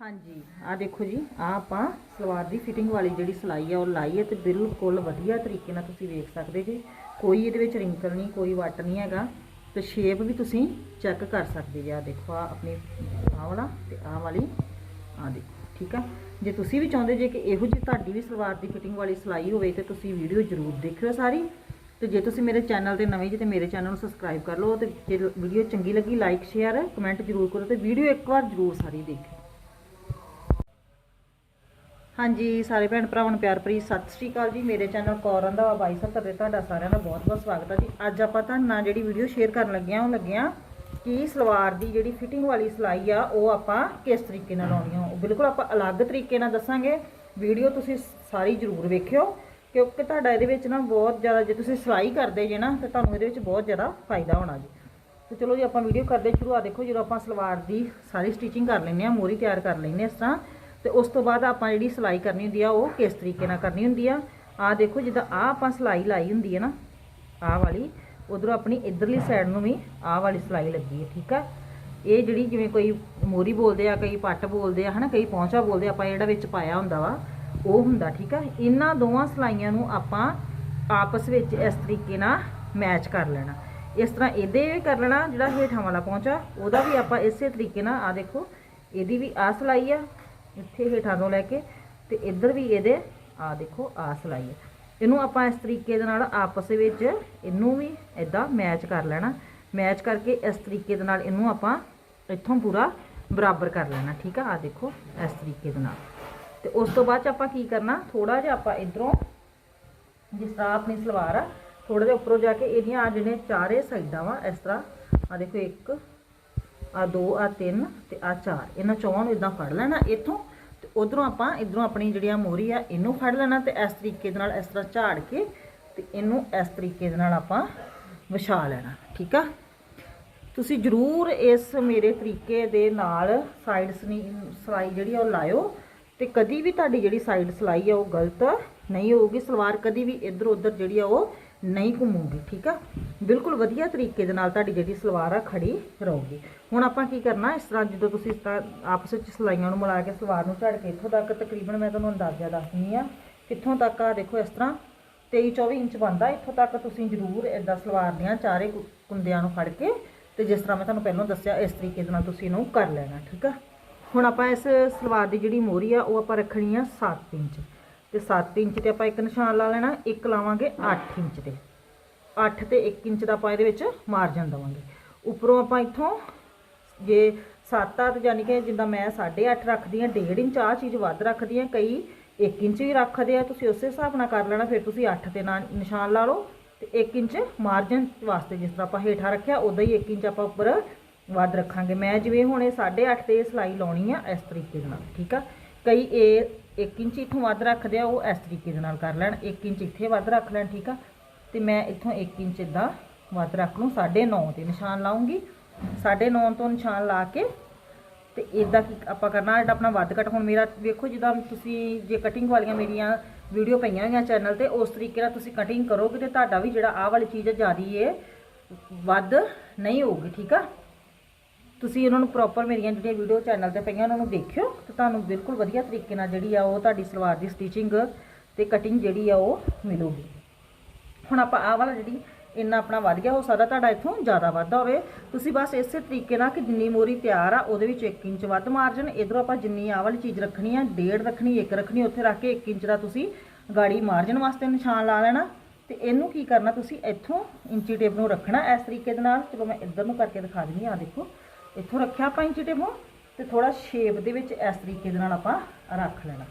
ਹਾਂਜੀ ਆ ਦੇਖੋ ਜੀ ਆ ਆਪਾਂ ਸਲਵਾਰ ਦੀ ਫਿਟਿੰਗ ਵਾਲੀ ਜਿਹੜੀ ਸਿਲਾਈ ਆ, ਉਹ ਲਾਈ ਹੈ ਤੇ ਬਿਲਕੁਲ ਵਧੀਆ ਤਰੀਕੇ ਨਾਲ ਤੁਸੀਂ ਵੇਖ ਸਕਦੇ ਜੀ। ਕੋਈ ਇਹਦੇ ਵਿੱਚ ਰਿੰਕਲ ਨਹੀਂ, ਕੋਈ ਵੱਟ ਨਹੀਂ ਹੈਗਾ ਤੇ ਸ਼ੇਪ ਵੀ ਤੁਸੀਂ ਚੈੱਕ ਕਰ ਸਕਦੇ ਜੀ। ਆ ਦੇਖੋ ਆ ਆਪਣੀ, ਆਹ ਵਾਲਾ ਤੇ ਆਹ ਵਾਲੀ ਆ ਦੇਖੋ, ਠੀਕ ਆ? ਜੇ ਤੁਸੀਂ ਵੀ ਚਾਹੁੰਦੇ ਜੇ ਕਿ ਇਹੋ ਜਿਹੀ ਤੁਹਾਡੀ ਵੀ ਸਲਵਾਰ ਦੀ ਫਿਟਿੰਗ ਵਾਲੀ ਸਿਲਾਈ ਹੋਵੇ, ਤੇ ਤੁਸੀਂ ਵੀਡੀਓ ਜ਼ਰੂਰ ਦੇਖਿਓ ਸਾਰੀ। ਤੇ ਜੇ ਤੁਸੀਂ ਮੇਰੇ ਚੈਨਲ ਤੇ ਨਵੇਂ ਜੇ, ਤੇ ਮੇਰੇ ਚੈਨਲ ਨੂੰ ਸਬਸਕ੍ਰਾਈਬ ਕਰ ਲਓ ਤੇ ਜੇ ਵੀਡੀਓ ਚੰਗੀ ਲੱਗੀ ਲਾਈਕ ਸ਼ੇਅਰ ਕਮੈਂਟ ਜ਼ਰੂਰ ਕਰੋ ਤੇ ਵੀਡੀਓ ਇੱਕ ਵਾਰ ਜ਼ਰੂਰ ਸਾਰੀ ਦੇਖਿਓ। ਹਾਂਜੀ, ਸਾਰੇ ਭੈਣ ਭਰਾਵਾਂ ਨੂੰ ਪਿਆਰ ਭਰੀ ਸਤਿ ਸ਼੍ਰੀ ਅਕਾਲ ਜੀ। ਮੇਰੇ ਚੈਨਲ ਕੌਰ ਰੰਧਾਵਾ ਬਾਈ ਸੱਤਰ ਤੇ ਤੁਹਾਡਾ ਸਾਰਿਆਂ ਦਾ ਬਹੁਤ-ਬਹੁਤ ਸਵਾਗਤ ਹੈ ਜੀ। ਅੱਜ ਆਪਾਂ ਤੁਹਾਨੂੰ ਨਾਲ ਜਿਹੜੀ ਵੀਡੀਓ ਸ਼ੇਅਰ ਕਰਨ ਲੱਗੇ ਆ ਉਹ ਲੱਗੇ ਆ ਕਿ ਸਲਵਾਰ ਦੀ ਜਿਹੜੀ ਫਿਟਿੰਗ ਵਾਲੀ ਸਿਲਾਈ ਆ, ਉਹ ਆਪਾਂ ਕਿਸ ਤਰੀਕੇ ਨਾਲ ਲਾਉਣੀ ਆ। ਉਹ ਬਿਲਕੁਲ ਆਪਾਂ ਅਲੱਗ ਤਰੀਕੇ ਨਾਲ ਦੱਸਾਂਗੇ। ਵੀਡੀਓ ਤੁਸੀਂ ਸਾਰੀ ਜ਼ਰੂਰ ਵੇਖਿਓ, ਕਿਉਂਕਿ ਤੁਹਾਡਾ ਇਹਦੇ ਵਿੱਚ ਨਾ ਬਹੁਤ ਜ਼ਿਆਦਾ ਜੇ ਤੁਸੀਂ ਸਿਲਾਈ ਕਰਦੇ ਜੇ ਨਾ, ਤੇ ਤੁਹਾਨੂੰ ਇਹਦੇ ਵਿੱਚ ਬਹੁਤ ਜ਼ਿਆਦਾ ਫਾਇਦਾ ਹੋਣਾ ਜੀ। ਤੇ ਚਲੋ ਜੀ, ਆਪਾਂ ਵੀਡੀਓ ਕਰਦੇ ਸ਼ੁਰੂ ਆ ਦੇਖੋ, ਜਦੋਂ ਆਪਾਂ ਸਲਵਾਰ ਦੀ ਸਾਰੀ ਸਟਿਚਿੰਗ ਕਰ ਲੈਂਦੇ ਆ ਮੋਰੀ ਤਿਆਰ ਕਰ ਲੈਂਦੇ ਆ ਇਸ ਤਰ੍ਹਾਂ। ਤੇ ਉਸ ਤੋਂ ਬਾਅਦ ਆਪਾਂ ਜਿਹੜੀ ਸਿਲਾਈ ਕਰਨੀ ਹੁੰਦੀ ਆ, ਉਹ ਕਿਸ ਤਰੀਕੇ ਨਾਲ ਕਰਨੀ ਹੁੰਦੀ ਆ। ਆ ਦੇਖੋ, ਜਿੱਦਾਂ ਆ ਆਪਾਂ ਸਿਲਾਈ ਲਾਈ ਹੁੰਦੀ ਹੈ ਨਾ, ਆਹ ਵਾਲੀ, ਉਧਰੋਂ ਆਪਣੀ ਇਧਰਲੀ ਸਾਈਡ ਨੂੰ ਵੀ ਆਹ ਵਾਲੀ ਸਿਲਾਈ ਲੱਗੀ ਹੈ ਠੀਕ ਆ? ਇਹ ਜਿਹੜੀ ਜਿਵੇਂ ਕੋਈ ਮੋਰੀ ਬੋਲਦੇ ਆ, ਕਈ ਪੱਟ ਬੋਲਦੇ ਆ, ਹਨਾ, ਕਈ ਪਹੁੰਚਾ ਬੋਲਦੇ ਆਪਾਂ ਜਿਹੜਾ ਵਿੱਚ ਪਾਇਆ ਹੁੰਦਾ ਵਾ, ਉਹ ਹੁੰਦਾ, ਠੀਕ ਆ? ਇਹਨਾਂ ਦੋਵਾਂ ਸਿਲਾਈਆਂ ਨੂੰ ਆਪਾਂ ਆਪਸ ਵਿੱਚ ਇਸ ਤਰੀਕੇ ਨਾਲ ਮੈਚ ਕਰ ਲੈਣਾ। ਇਸ ਤਰ੍ਹਾਂ ਇਹਦੇ ਵੀ ਕਰ ਲੈਣਾ, ਜਿਹੜਾ ਹੇਠਾਂ ਵਾਲਾ ਪਹੁੰਚਾ ਉਹਦਾ ਵੀ ਆਪਾਂ ਇਸੇ ਤਰੀਕੇ ਨਾਲ ਆ ਦੇਖੋ, ਇਹਦੀ ਵੀ ਆ ਸਿਲਾਈ ਆ ਇੱਥੇ ਹੇਠਾਂ ਤੋਂ ਲੈ ਕੇ ਤੇ ਇੱਧਰ ਵੀ ਇਹਦੇ, ਆ ਦੇਖੋ, ਆ ਸਿਲਾਈ ਹੈ। ਇਹਨੂੰ ਆਪਾਂ ਇਸ ਤਰੀਕੇ ਦੇ ਨਾਲ ਆਪਸ ਵਿੱਚ ਇਹਨੂੰ ਵੀ ਇਦਾਂ ਮੈਚ ਕਰ ਲੈਣਾ। ਮੈਚ ਕਰਕੇ ਇਸ ਤਰੀਕੇ ਦੇ ਨਾਲ ਇਹਨੂੰ ਆਪਾਂ ਇੱਥੋਂ ਪੂਰਾ ਬਰਾਬਰ ਕਰ ਲੈਣਾ, ਠੀਕ ਆ? ਆ ਦੇਖੋ, ਇਸ ਤਰੀਕੇ ਦੇ ਨਾਲ। ਤੇ ਉਸ ਤੋਂ ਬਾਅਦ ਚ ਆਪਾਂ ਕੀ ਕਰਨਾ? ਥੋੜਾ ਜਿਹਾ ਆਪਾਂ ਇਧਰੋਂ, ਜਿਸ ਤਰ੍ਹਾਂ ਆਪਣੀ ਸਲਵਾਰ ਆ ਥੋੜੇ ਜਿਹਾ ਉੱਪਰੋਂ ਜਾ ਕੇ ਇਹਦੀਆਂ ਆ ਜਿਹੜੇ ਚਾਰੇ ਸਾਈਡਾਂ ਵਾ, ਇਸ ਤਰ੍ਹਾਂ ਆ ਦੇਖੋ, ਇੱਕ ਆ ਦੋ, ਆ ਤਿੰਨ ਤੇ ਆ ਚਾਰ। ਇਹਨਾਂ ਚੌਹਾਂ ਨੂੰ ਇਦਾਂ ਫੜ ਲੈਣਾ ਇੱਥੋਂ ਤੇ ਉਧਰੋਂ ਆਪਾਂ ਇਧਰੋਂ ਆਪਣੀ ਜਿਹੜੀ ਆ ਮੋਰੀ ਆ, ਇਹਨੂੰ ਫੜ ਲੈਣਾ ਤੇ ਇਸ ਤਰੀਕੇ ਦੇ ਨਾਲ ਇਸ ਤਰ੍ਹਾਂ ਝਾੜ ਕੇ ਤੇ ਇਹਨੂੰ ਇਸ ਤਰੀਕੇ ਦੇ ਨਾਲ ਆਪਾਂ ਵਿਛਾ ਲੈਣਾ, ਠੀਕ ਆ? ਤੁਸੀਂ ਜਰੂਰ ਇਸ ਮੇਰੇ ਤਰੀਕੇ ਦੇ ਨਾਲ ਸਾਈਡ ਸਲਾਈ ਜਿਹੜੀ ਆ ਉਹ ਲਾਇਓ ਤੇ ਕਦੀ ਵੀ ਤੁਹਾਡੀ ਜਿਹੜੀ ਸਾਈਡ ਸਲਾਈ ਆ ਉਹ ਗਲਤ ਨਹੀਂ ਹੋਊਗੀ। ਸਲਵਾਰ ਕਦੀ ਵੀ ਇੱਧਰ ਉੱਧਰ ਜਿਹੜੀ ਆ ਉਹ ਨਹੀਂ ਘੁੰਮੂਗੀ, ਠੀਕ ਆ? ਬਿਲਕੁਲ ਵਧੀਆ ਤਰੀਕੇ ਦੇ ਨਾਲ ਤੁਹਾਡੀ ਜਿਹੜੀ ਸਲਵਾਰ ਆ ਖੜੀ ਰਹੂਗੀ। ਹੁਣ ਆਪਾਂ ਕੀ ਕਰਨਾ, ਇਸ ਤਰ੍ਹਾਂ ਜਦੋਂ ਤੁਸੀਂ ਇਸ ਤਰ੍ਹਾਂ ਆਪਸ ਵਿੱਚ ਸਲਾਈਆਂ ਨੂੰ ਮਿਲਾ ਕੇ ਸਲਵਾਰ ਨੂੰ ਝੜ ਕੇ ਇੱਥੋਂ ਤੱਕ, ਤਕਰੀਬਨ ਮੈਂ ਤੁਹਾਨੂੰ ਅੰਦਾਜ਼ਾ ਦੱਸਦੀ ਆ ਕਿੱਥੋਂ ਤੱਕ ਆ ਦੇਖੋ ਇਸ ਤਰ੍ਹਾਂ 23 24 ਇੰਚ ਬਣਦਾ, ਇੱਥੋਂ ਤੱਕ ਤੁਸੀਂ ਜ਼ਰੂਰ ਇਦਾਂ ਸਲਵਾਰ ਦੀਆਂ ਚਾਰੇ ਕੁ- ਕੁੰਦਿਆਂ ਨੂੰ ਫੜ ਕੇ ਤੇ ਜਿਸ ਤਰ੍ਹਾਂ ਮੈਂ ਤੁਹਾਨੂੰ ਪਹਿਲਾਂ ਦੱਸਿਆ, ਇਸ ਤਰੀਕੇ ਦੇ ਨਾਲ ਤੁਸੀਂ ਇਹਨੂੰ ਕਰ ਲੈਣਾ, ਠੀਕ ਆ? ਹੁਣ ਆਪਾਂ ਇਸ ਸਲਵਾਰ ਦੀ ਜਿਹੜੀ ਮੋਰੀ ਆ, ਉਹ ਆਪਾਂ ਰੱਖਣੀ ਆ 7 ਇੰਚ। ਤੇ 7 ਇੰਚ ਤੇ ਆਪਾਂ ਇੱਕ ਨਿਸ਼ਾਨ ਲਾ ਲੈਣਾ, ਇੱਕ ਲਾਵਾਂਗੇ 8 ਇੰਚ ਤੇ 8 ਤੇ 1 ਇੰਚ ਦਾ ਆਪਾਂ ਇਹਦੇ ਵਿੱਚ ਮਾਰਜਨ ਦਵਾਂਗੇ। ਉੱਪਰੋਂ ਆਪਾਂ ਇੱਥੋਂ ਜੇ 7 ਆ ਤੇ ਯਾਨੀ ਕਿ ਜਿੱਦਾਂ ਮੈਂ 8.5 ਰੱਖਦੀ ਹਾਂ 1.5 ਇੰਚ ਆ ਚੀਜ਼ ਵੱਧ ਰੱਖਦੀ ਹਾਂ, ਕਈ 1 ਇੰਚ ਵੀ ਰੱਖਦੇ ਆ, ਤੁਸੀਂ ਉਸੇ ਹਿਸਾਬ ਨਾਲ ਕਰ ਲੈਣਾ, ਫਿਰ ਤੁਸੀਂ 8 ਤੇ ਨਾਲ ਨਿਸ਼ਾਨ ਲਾ ਲਓ ਤੇ 1 ਇੰਚ ਮਾਰਜਨ ਵਾਸਤੇ ਜਿਸ ਤਰ੍ਹਾਂ ਆਪਾਂ ਹੇਠਾਂ ਰੱਖਿਆ, ਉਦਾਂ ਹੀ 1 ਇੰਚ ਆਪਾਂ ਉੱਪਰ ਵੱਧ ਰੱਖਾਂਗੇ। ਮੈਂ ਜਿਵੇਂ ਹੁਣ ਇਹ 8.5 ਤੇ ਸਿਲਾਈ ਲਾਉਣੀ ਆ ਇਸ ਤਰੀਕੇ ਦੇ ਨਾਲ, ਠੀਕ ਆ? ਕਈ ਇਹ 1 ਇੰਚ ਇੱਥੋਂ ਵੱਧ ਰੱਖਦੇ ਆ, ਉਹ ਇਸ ਤਰੀਕੇ ਦੇ ਨਾਲ ਕਰ ਲੈਣ। 1 ਇੰਚ ਇੱਥੇ ਵੱਧ ਰੱਖ ਲੈਣ, ਠੀਕ ਆ? ਤੇ ਮੈਂ ਇੱਥੋਂ 1 ਇੰਚ ਇਦਾਂ ਵੱਧ ਰੱਖ ਲੂੰ 9.5 ਤੇ ਨਿਸ਼ਾਨ ਲਾਉਂਗੀ। 9.5 ਤੋਂ ਨਿਸ਼ਾਨ ਲਾ ਕੇ ਤੇ ਇਦਾਂ ਕੀ ਆਪਾਂ ਕਰਨਾ, ਜਿਹੜਾ ਆਪਣਾ ਵੱਧ ਘਟ। ਹੁਣ ਮੇਰਾ ਵੇਖੋ, ਜਿੱਦਾਂ ਤੁਸੀਂ ਜੇ ਕਟਿੰਗ ਵਾਲੀਆਂ ਮੇਰੀਆਂ ਵੀਡੀਓ ਪਈਆਂ ਹੋਈਆਂ ਚੈਨਲ ਤੇ, ਉਸ ਤਰੀਕੇ ਨਾਲ ਤੁਸੀਂ ਕਟਿੰਗ ਕਰੋਗੇ ਤੇ ਤੁਹਾਡਾ ਵੀ ਜਿਹੜਾ ਆਹ ਵਾਲੀ ਚੀਜ਼ ਹੈ ਜਿਆਦੀ ਇਹ ਵੱਧ ਨਹੀਂ ਹੋਊਗੀ, ਠੀਕ ਆ? ਤੁਸੀਂ ਉਹਨਾਂ ਨੂੰ ਪ੍ਰੋਪਰ ਮੇਰੀਆਂ ਜਿਹੜੀਆਂ ਵੀਡੀਓ ਚੈਨਲ ਤੇ ਪਈਆਂ, ਉਹਨਾਂ ਨੂੰ ਦੇਖਿਓ ਤੇ ਤੁਹਾਨੂੰ ਬਿਲਕੁਲ ਵਧੀਆ ਤਰੀਕੇ ਨਾਲ ਜਿਹੜੀ ਆ ਉਹ ਤੁਹਾਡੀ ਸਲਵਾਰ ਦੀ ਸਟਿਚਿੰਗ ਤੇ ਕਟਿੰਗ ਜਿਹੜੀ ਆ ਉਹ ਮਿਲੂਗੀ। ਹੁਣ ਆਪਾਂ ਆਹ ਵਾਲਾ ਜਿਹੜੀ ਇੰਨਾ ਆਪਣਾ ਵੱਧ ਗਿਆ ਹੋ ਸਕਦਾ ਤੁਹਾਡਾ ਇੱਥੋਂ ਜ਼ਿਆਦਾ ਵੱਧਦਾ ਹੋਵੇ। ਤੁਸੀਂ ਬਸ ਇਸੇ ਤਰੀਕੇ ਨਾਲ ਕਿ ਜਿੰਨੀ ਮੋਰੀ ਤਿਆਰ ਆ, ਉਹਦੇ ਵਿੱਚ 1 ਇੰਚ ਵੱਧ ਮਾਰਜਨ ਇਧਰੋਂ ਆਪਾਂ ਜਿੰਨੀ ਆਹ ਵਾਲੀ ਚੀਜ਼ ਰੱਖਣੀ ਆ, ਡੇਢ ਰੱਖਣੀ, ਇੱਕ ਰੱਖਣੀ, ਉੱਥੇ ਰੱਖ ਕੇ 1 ਇੰਚ ਦਾ ਤੁਸੀਂ ਗਾੜੀ ਮਾਰਜਨ ਵਾਸਤੇ ਨਿਸ਼ਾਨ ਲਾ ਲੈਣਾ। ਤੇ ਇਹਨੂੰ ਕੀ ਕਰਨਾ, ਤੁਸੀਂ ਇੱਥੋਂ ਇੰਚੀ ਟੇਪ ਨੂੰ ਰੱਖਣਾ ਇਸ ਤਰੀਕੇ ਦੇ ਨਾਲ। ਚਲੋ ਮੈਂ ਇੱਧਰ ਨੂੰ ਕਰਕੇ ਦਿਖਾ ਦਿੰਦੀ ਆ ਦੇਖੋ। ਇੱਥੋਂ ਰੱਖਿਆ ਆਪਾਂ ਇੰਚੀ ਟੇਪ ਨੂੰ ਤੇ ਥੋੜਾ ਸ਼ੇਪ ਦੇ ਵਿੱਚ ਇਸ ਤਰੀਕੇ ਦੇ ਨਾਲ ਆਪਾਂ ਰੱਖ ਲੈਣਾ।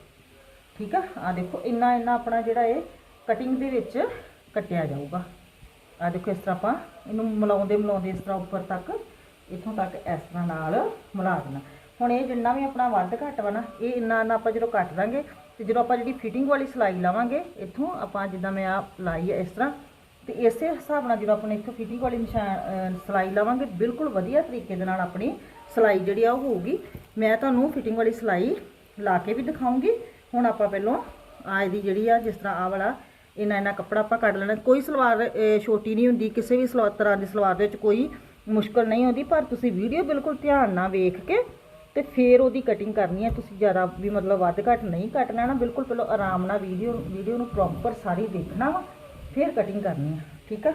ਠੀਕ ਆ? ਆ ਦੇਖੋ, ਇੰਨਾ ਇੰਨਾ ਆਪਣਾ ਜਿਹੜਾ ਇਹ ਕਟਿੰਗ ਦੇ ਵਿੱਚ ਕੱਟਿਆ ਜਾਊਗਾ। ਆ ਦੇਖੋ, ਇਸ ਤਰ੍ਹਾਂ ਆਪਾਂ ਇਹਨੂੰ ਮਿਲਾਉਂਦੇ ਮਿਲਾਉਂਦੇ ਇਸ ਤਰ੍ਹਾਂ ਉੱਪਰ ਤੱਕ, ਇੱਥੋਂ ਤੱਕ ਇਸ ਤਰ੍ਹਾਂ ਨਾਲ ਮਿਲਾ ਦੇਣਾ। ਹੁਣ ਇਹ ਜਿੰਨਾ ਵੀ ਆਪਣਾ ਵੱਧ ਘੱਟ ਵਾ ਨਾ, ਇਹ ਇੰਨਾ ਇੰਨਾ ਆਪਾਂ ਜਦੋਂ ਕੱਟ ਦਾਂਗੇ, ਤੇ ਜਦੋਂ ਆਪਾਂ ਜਿਹੜੀ ਫਿਟਿੰਗ ਵਾਲੀ ਸਿਲਾਈ ਲਾਵਾਂਗੇ, ਇੱਥੋਂ ਆਪਾਂ ਜਿੱਦਾਂ ਮੈਂ ਆ ਲਾਈ ਹੈ ਇਸ ਤਰ੍ਹਾਂ ਤੇ ਇਸੇ ਹਿਸਾਬ ਨਾਲ ਜਦੋਂ ਆਪਾਂ ਇੱਥੋਂ ਫਿਟਿੰਗ ਵਾਲੀ ਨਿਸ਼ਾਨ, ਅਹ, ਸਿਲਾਈ ਲਾਵਾਂਗੇ, ਬਿਲਕੁਲ ਵਧੀਆ ਤਰੀਕੇ ਦੇ ਨਾਲ ਆਪਣੀ ਸਿਲਾਈ ਜਿਹੜੀ ਆ ਉਹ ਹੋਊਗੀ। ਮੈਂ ਤੁਹਾਨੂੰ ਫਿਟਿੰਗ ਵਾਲੀ ਸਿਲਾਈ ਲਾ ਕੇ ਵੀ ਦਿਖਾਉਂਗੀ। ਹੁਣ ਆਪਾਂ ਪਹਿਲਾਂ ਆ ਦੀ ਜਿਹੜੀ ਆ, ਜਿਸ ਤਰ੍ਹਾਂ ਆ ਵਾਲਾ ਇਹਨਾਂ ਇਹਨਾਂ ਕੱਪੜਾ ਆਪਾਂ ਕੱਢ ਲੈਣਾ। ਕੋਈ ਸਲਵਾਰ ਛੋਟੀ ਨਹੀਂ ਹੁੰਦੀ, ਕਿਸੇ ਵੀ ਸਲਵਾਰ ਤਰ੍ਹਾਂ ਦੀ ਸਲਵਾਰ ਦੇ ਵਿੱਚ ਕੋਈ ਮੁਸ਼ਕਲ ਨਹੀਂ ਹੁੰਦੀ ਪਰ ਤੁਸੀਂ ਵੀਡੀਓ ਬਿਲਕੁਲ ਧਿਆਨ ਨਾਲ ਵੇਖ ਕੇ ਤੇ ਫਿਰ ਉਹਦੀ ਕਟਿੰਗ ਕਰਨੀ ਹੈ ਤੁਸੀਂ ਜ਼ਿਆਦਾ ਵੀ ਮਤਲਬ ਵੱਧ ਘੱਟ ਨਹੀਂ ਕੱਟ ਲੈਣਾ ਬਿਲਕੁਲ ਪਹਿਲਾਂ ਆਰਾਮ ਨਾਲ ਵੀਡੀਓ ਵੀਡੀਓ ਨੂੰ ਪ੍ਰੋਪਰ ਸਾਰੀ ਦੇਖਣਾ ਵਾ। ਫਿਰ ਕਟਿੰਗ ਕਰਨੀ ਆ, ਠੀਕ ਆ?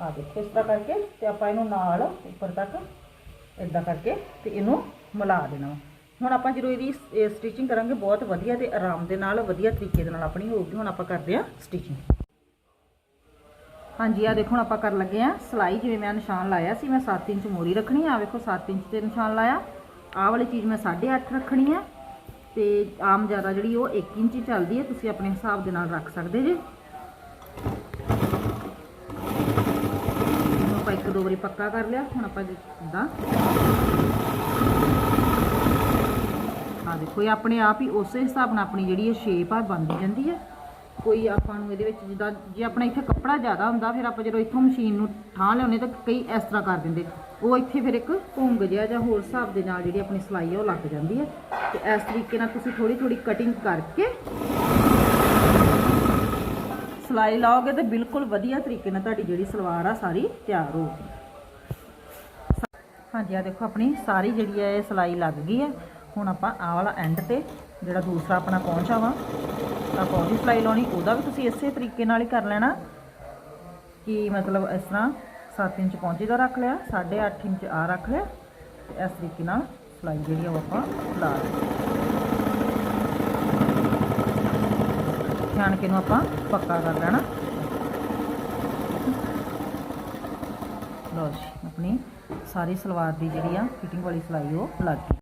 ਆ ਦੇਖੋ ਇਸ ਤਰ੍ਹਾਂ ਕਰਕੇ ਤੇ ਆਪਾਂ ਇਹਨੂੰ ਨਾਲ ਉੱਪਰ ਤੱਕ ਇਦਾਂ ਕਰਕੇ ਤੇ ਇਹਨੂੰ ਮਿਲਾ ਦੇਣਾ ਵਾ। ਹੁਣ ਆਪਾਂ ਜਦੋਂ ਇਹਦੀ ਸਟਿਚਿੰਗ ਕਰਾਂਗੇ ਬਹੁਤ ਵਧੀਆ ਤੇ ਆਰਾਮ ਦੇ ਨਾਲ ਵਧੀਆ ਤਰੀਕੇ ਦੇ ਨਾਲ ਆਪਣੀ ਹੋਊਗੀ। ਹੁਣ ਆਪਾਂ ਕਰਦੇ ਆ ਸਟਿਚਿੰਗ ਹਾਂਜੀ ਆ ਦੇਖੋ ਹੁਣ ਆਪਾਂ ਕਰਨ ਲੱਗੇ ਆ ਸਲਾਈ। ਜਿਵੇਂ ਮੈਂ ਨਿਸ਼ਾਨ ਲਾਇਆ ਸੀ, ਮੈਂ 7 ਇੰਚ ਮੋਰੀ ਰੱਖਣੀ ਆ। ਆਹ ਵੇਖੋ 7 ਇੰਚ ਤੇ ਨਿਸ਼ਾਨ ਲਾਇਆ। ਆਹ ਵਾਲੀ ਚੀਜ਼ ਮੈਂ 8.5 ਰੱਖਣੀ ਆ। ਤੇ ਆਮ ਜ਼ਿਆਦਾ ਜਿਹੜੀ ਉਹ 1 ਇੰਚ ਚੱਲਦੀ ਹੈ ਤੁਸੀਂ ਆਪਣੇ ਹਿਸਾਬ ਦੇ ਨਾਲ ਰੱਖ ਸਕਦੇ ਜੇ ਇਹਨੂੰ ਆਪਾਂ ਇੱਕ ਦੋ ਵਾਰੀ ਪੱਕਾ ਕਰ ਲਿਆ, ਹੁਣ ਆਪਾਂ ਜਿੱਦਾਂ ਆ ਦੇਖੋ, ਇਹ ਆਪਣੇ ਆਪ ਹੀ ਉਸੇ ਹਿਸਾਬ ਨਾਲ ਆਪਣੀ ਜਿਹੜੀ ਇਹ ਸ਼ੇਪ ਆ ਬਣਦੀ ਜਾਂਦੀ ਹੈ। ਕੋਈ ਆਪਾਂ ਨੂੰ ਇਹਦੇ ਵਿੱਚ ਜਿੱਦਾਂ, ਜੇ ਆਪਣਾ ਇੱਥੇ ਕੱਪੜਾ ਜ਼ਿਆਦਾ ਹੁੰਦਾ, ਫਿਰ ਆਪਾਂ ਜਦੋਂ ਇੱਥੋਂ ਮਸ਼ੀਨ ਨੂੰ ਠਾਂ ਲਿਆਉਂਦੇ ਤਾਂ ਕਈ ਇਸ ਤਰ੍ਹਾਂ ਕਰ ਦਿੰਦੇ। ਉਹ ਇੱਥੇ ਫਿਰ ਇੱਕ ਭੁੰਗ ਜਿਹਾ ਜਾਂ ਹੋਰ ਹਿਸਾਬ ਦੇ ਨਾਲ ਜਿਹੜੀ ਆਪਣੀ ਸਿਲਾਈ ਆ, ਉਹ ਲੱਗ ਜਾਂਦੀ ਹੈ। ਤੇ ਇਸ ਤਰੀਕੇ ਨਾਲ ਤੁਸੀਂ ਥੋੜੀ ਥੋੜੀ ਕਟਿੰਗ ਕਰਕੇ ਸਿਲਾਈ ਲਾਓਗੇ ਤੇ ਬਿਲਕੁਲ ਵਧੀਆ ਤਰੀਕੇ ਨਾਲ ਤੁਹਾਡੀ ਜਿਹੜੀ ਸਲਵਾਰ ਆ ਸਾਰੀ ਤਿਆਰ ਹੋਊਗੀ ਹਾਂਜੀ ਆ ਦੇਖੋ ਆਪਣੀ ਸਾਰੀ ਜਿਹੜੀ ਹੈ ਇਹ ਸਿਲਾਈ ਲੱਗ ਗਈ ਹੈ ਹੁਣ ਆਪਾਂ ਆਹ ਵਾਲਾ ਐਂਡ ਤੇ ਜਿਹੜਾ ਦੂਸਰਾ ਆਪਣਾ ਪਹੁੰਚਾ ਵਾ ਆਪਾਂ ਉਹਦੀ ਸਿਲਾਈ ਲਾਉਣੀ, ਉਹਦਾ ਵੀ ਤੁਸੀਂ ਇਸੇ ਤਰੀਕੇ ਨਾਲ ਹੀ ਕਰ ਲੈਣਾ ਕਿ ਮਤਲਬ ਇਸ ਤਰ੍ਹਾਂ 7 ਇੰਚ ਪਹੁੰਚੇ ਦਾ ਰੱਖ ਲਿਆ 8.5 ਇੰਚ ਆ ਰੱਖ ਲਿਆ ਤੇ ਇਸ ਤਰੀਕੇ ਨਾਲ ਸਿਲਾਈ ਜਿਹੜੀ ਆ ਉਹ ਆਪਾਂ ਲਾ ਲਈ ਧਿਆਨ ਨੂੰ ਆਪਾਂ ਪੱਕਾ ਕਰ ਲੈਣਾ। ਲਓ ਜੀ, ਆਪਣੀ ਸਾਰੀ ਸਲਵਾਰ ਦੀ ਜਿਹੜੀ ਆ ਫਿਟਿੰਗ ਵਾਲੀ ਸਿਲਾਈ ਉਹ ਲੱਗ ਗਈ।